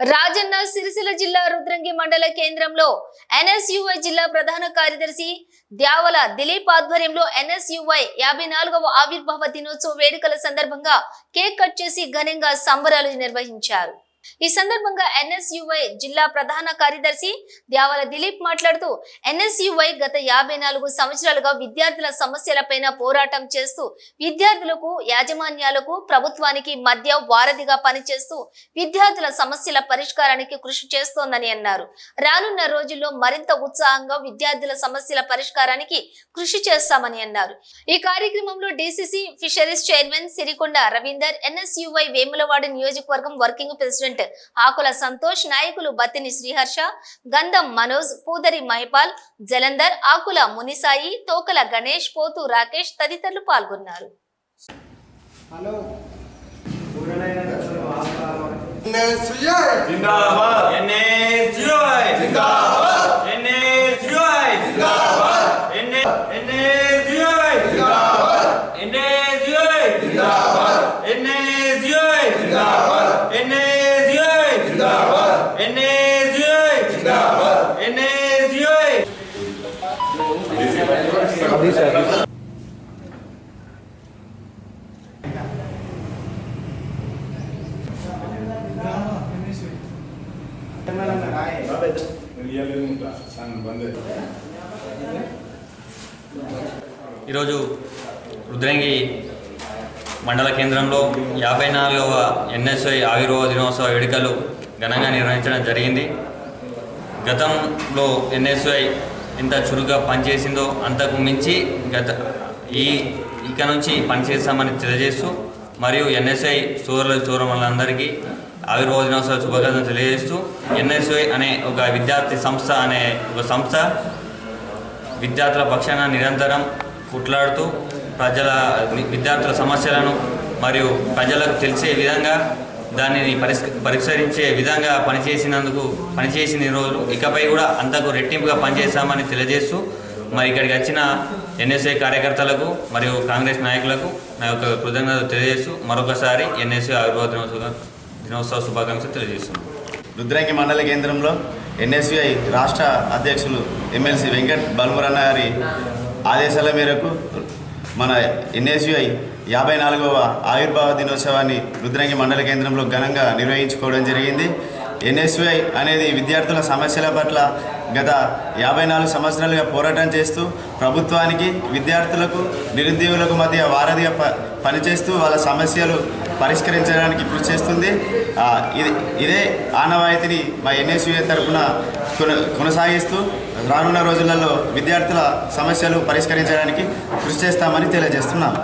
రాజన్న సిరిసిల్ల జిల్లా రుద్రంగి మండల కేంద్రంలో ఎన్ఎస్యుఐ జిల్లా ప్రధాన కార్యదర్శి ద్యావల దిలీప్ ఆధ్వర్యంలో ఎన్ఎస్యుఐ యాభై నాలుగవ ఆవిర్భావ దినోత్సవ వేడుకల సందర్భంగా కేక్ కట్ చేసి ఘనంగా సంబరాలు నిర్వహించారు. ఈ సందర్భంగా ఎన్ఎస్యువై జిల్లా ప్రధాన కార్యదర్శి ద్యావల దిలీప్ మాట్లాడుతూ ఎన్ఎస్యువై గత యాభై నాలుగు సంవత్సరాలుగా విద్యార్థుల సమస్యలపైన పోరాటం చేస్తూ విద్యార్థులకు యాజమాన్యాలకు ప్రభుత్వానికి మధ్య వారధిగా పనిచేస్తూ విద్యార్థుల సమస్యల పరిష్కారానికి కృషి చేస్తోందని అన్నారు. రానున్న రోజుల్లో మరింత ఉత్సాహంగా విద్యార్థుల సమస్యల పరిష్కారానికి కృషి చేస్తామని అన్నారు. ఈ కార్యక్రమంలో DCC fisheries chairman Sirikonda Ravinder NSUI Vemulawada నియోజకవర్గం working president president Akula Santosh నాయకులు బతిని శ్రీహర్ష గంధం మనోజ్ పూదరి మహిపాల్ జలంధర్ ఆకుల మునిసాయి తోకల గణేష్ పోతు రాకేష్ తదితరులు పాల్గొన్నారు. జిందాబాద్. జిందాబాద్. ఈరోజు రుద్రంగి మండల కేంద్రంలో యాభై నాలుగవ ఎన్ఎస్ఐ ఆవిర్భావ దినోత్సవ వేడుకలు ఘనంగా నిర్వహించడం జరిగింది. గతంలో ఎన్ఎస్ఐ ఎంత చురుగ్గా పనిచేసిందో అంతకు మించి గత ఈ ఇక నుంచి పనిచేస్తామని తెలియజేస్తూ మరియు ఎన్ఎస్ఐ సోదరుల సోదరులందరికీ ఆవిర్భావ దినోత్సవ శుభాకాంక్షలు తెలియజేస్తూ ఎన్ఎస్ఐ అనే ఒక విద్యార్థి సంస్థ అనే ఒక సంస్థ విద్యార్థుల పక్షాన నిరంతరం కుట్లాడుతూ ప్రజల విద్యార్థుల సమస్యలను మరియు ప్రజలకు తెలిసే విధంగా దానిని పరిష్కరించే విధంగా పనిచేసినందుకు పనిచేసిన రోజు ఇకపై కూడా అంతకు రెట్టింపుగా పనిచేస్తామని తెలియజేస్తూ మరి ఇక్కడికి వచ్చిన ఎన్ఎస్ఏ కార్యకర్తలకు మరియు కాంగ్రెస్ నాయకులకు నా యొక్క కృతజ్ఞతలు తెలియజేస్తూ మరొకసారి ఎన్ఎస్ఏ ఆవిర్భావ దినోత్సవ దినోత్సవ శుభాకాంక్షలు తెలియజేస్తున్నాను రుద్రంగి మండల కేంద్రంలో ఎన్ఎస్యుఐ రాష్ట్ర అధ్యక్షులు ఎమ్మెల్సీ వెంకట్ బల్మురన్న గారి ఆదేశాల మేరకు మన ఎన్ఎస్యుఐ యాభై నాలుగవ ఆయుర్భావ దినోత్సవాన్ని రుద్రంగి మండల కేంద్రంలో ఘనంగా నిర్వహించుకోవడం జరిగింది. ఎన్ఎస్వై అనేది విద్యార్థుల సమస్యల పట్ల గత యాభై నాలుగు సంవత్సరాలుగా పోరాటం చేస్తూ ప్రభుత్వానికి విద్యార్థులకు నిరుద్యోగులకు మధ్య వారధిగా ప పనిచేస్తూ వాళ్ళ సమస్యలు పరిష్కరించడానికి కృషి చేస్తుంది. ఇది ఇదే ఆనవాయితీని మా ఎన్ఎస్యుఏ తరఫున కొన కొనసాగిస్తూ రానున్న రోజులలో విద్యార్థుల సమస్యలు పరిష్కరించడానికి కృషి చేస్తామని తెలియజేస్తున్నాం.